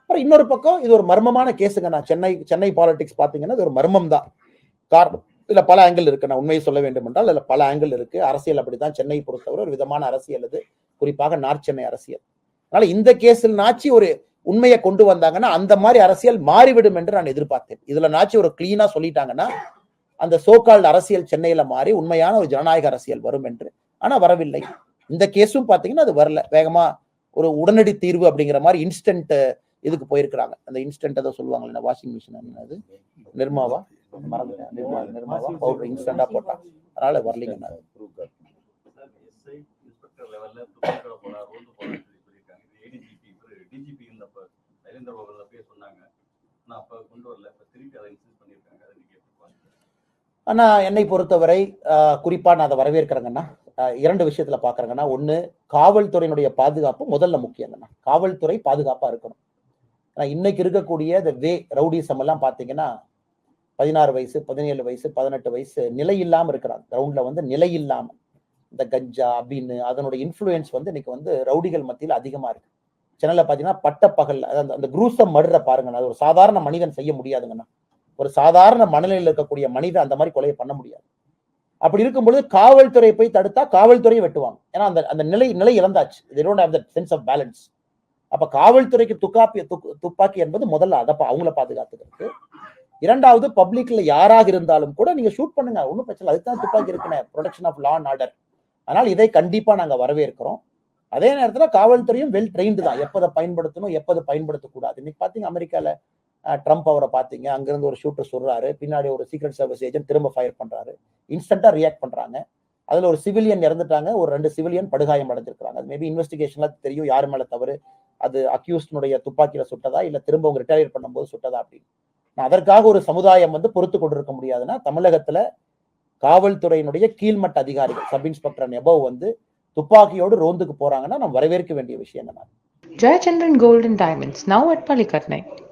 அப்புறம் இன்னொரு பக்கம் இது ஒரு மர்மமான கேஸுங்க. நான் சென்னை சென்னை பாலிடிக்ஸ் பாத்தீங்கன்னா இது ஒரு மர்மம் தான் காரணம் இதுல பல ஆங்கிள் இருக்கு. நான் உண்மையை சொல்ல வேண்டும் என்றால் இதில் பல ஆங்கிள் இருக்கு. அரசியல் அப்படிதான் சென்னை பொறுத்தவரை ஒரு விதமான அரசியல் அது. குறிப்பாக நார்த் சென்னை அரசியல். அதனால இந்த கேஸில் நாச்சி ஒரு உண்மையை கொண்டு வந்தாங்கன்னா அந்த மாதிரி அரசியல் மாறிவிடும் என்று நான் எதிர்பார்த்தேன். இதுல நாச்சி ஒரு கிளீனா சொல்லிட்டாங்கன்னா அந்த சோகால்டு அரசியல் சென்னையில மாறி உண்மையான ஒரு ஜனநாயக அரசியல் வரும் என்று. ஆனா வரவில்லை. இந்த கேஸும் பாத்தீங்கன்னா அது வரல. வேகமா ஒரு உடனடி தீர்வு அப்படிங்கிற மாதிரி இன்ஸ்டன்ட் இதுக்கு போயிருக்கிறாங்க. அந்த இன்ஸ்டன்ட் ஏதோ சொல்லுவாங்க வாஷிங் மிஷின் என்னது? நிர்மாவா? மறந்துட்டேன். நிர்மாவா? பவுடர் இன்ஸ்டண்டா போட்டான் அதனால வரலீங்க அண்ணா என்னை பொறுத்தவரை குறிப்பாக நான் அதை வரவேற்கிறேங்கண்ணா. இரண்டு விஷயத்துல பாக்குறாங்கன்னா ஒண்ணு காவல்துறையினுடைய பாதுகாப்பு முதல்ல முக்கியங்கண்ணா காவல்துறை பாதுகாப்பா இருக்கணும். ஆனா இன்னைக்கு இருக்கக்கூடிய இந்த வே ரவுடிசம் எல்லாம் பாத்தீங்கன்னா பதினாறு வயசு பதினேழு வயசு பதினெட்டு வயசு நிலை இல்லாம இருக்கிறாங்க. கிரவுண்ட்ல வந்து நிலை இல்லாம. இந்த கஞ்சா அப்படின்னு அதனுடைய இன்ஃப்ளூயன்ஸ் வந்து இன்னைக்கு வந்து ரவுடிகள் மத்தியில் அதிகமா இருக்கு. சென்னையில பாத்தீங்கன்னா பட்டப்பகல் அந்த அந்த குரூசம் மடுற பாருங்கண்ணா. அது ஒரு சாதாரண மனிதன் செய்ய முடியாதுங்கண்ணா. ஒரு சாதாரண மனநிலையில் இருக்கக்கூடிய மனிதன் அந்த மாதிரி கொலையை பண்ண முடியாது. அப்படி இருக்கும்பொழுது காவல்துறை போய் தடுத்தா காவல்துறையை வெட்டுவாங்க. ஏன்னா அந்த அந்த நிலை நிலை இழந்தாச்சு. They don't have that sense of balance அப்ப காவல்துறைக்கு துக்காப்பி துப்பாக்கி என்பது முதல்ல அதை அவங்கள பாதுகாத்துக்கிறது இரண்டாவது பப்ளிக்ல யாராக இருந்தாலும் கூட நீங்க ஷூட் பண்ணுங்க. ஒன்றும் பிரச்சனை இல்லை. அதுக்கு தான் துப்பாக்கி இருக்குன்னு protection of law and order அதனால் இதை கண்டிப்பா நாங்க வரவேற்கிறோம். அதே நேரத்துல காவல்துறையும் வெல் ட்ரெயின்டு தான். எப்பதை பயன்படுத்தணும் எப்பதை பயன்படுத்தக்கூடாது. இன்னைக்கு பார்த்தீங்க அமெரிக்கால ட்ரம்ப் அவரை பார்த்தீங்க. அங்கேருந்து ஒரு ஷூட்டர் சொல்றாரு. பின்னாடி ஒரு சீக்ரெட் சர்வீஸ் ஏஜென்ட் திரும்ப ஃபயர் பண்றாரு. இன்ஸ்டன்டா ரியாக்ட் பண்றாங்க. அதுல ஒரு சிவிலியன் இறந்துட்டாங்க. ஒரு ரெண்டு சிவிலியன் படுகாயம் அடைஞ்சிருக்காங்க அது மேபி இன்வெஸ்டிகேஷன்ல தெரியும். யார் மேலே தவறு? அது அக்யூஸ்டனுடைய துப்பாக்கியில சுட்டதா? இல்ல திரும்ப அவங்க ரிட்டையர் பண்ணும்போது சுட்டதா அப்படின்னு. நான் அதற்காக ஒரு சமுதாயம் வந்து பொறுத்து கொண்டிருக்க முடியாதுன்னா தமிழகத்துல காவல்துறையினுடைய கீழ்மட்ட அதிகாரிகள் சப் இன்ஸ்பெக்டர் எபவ் வந்து துப்பாக்கியோடு ரோந்துக்கு போறாங்கன்னா நம்ம வரவேற்க வேண்டிய விஷயம் என்ன Jayachandran golden diamonds now at at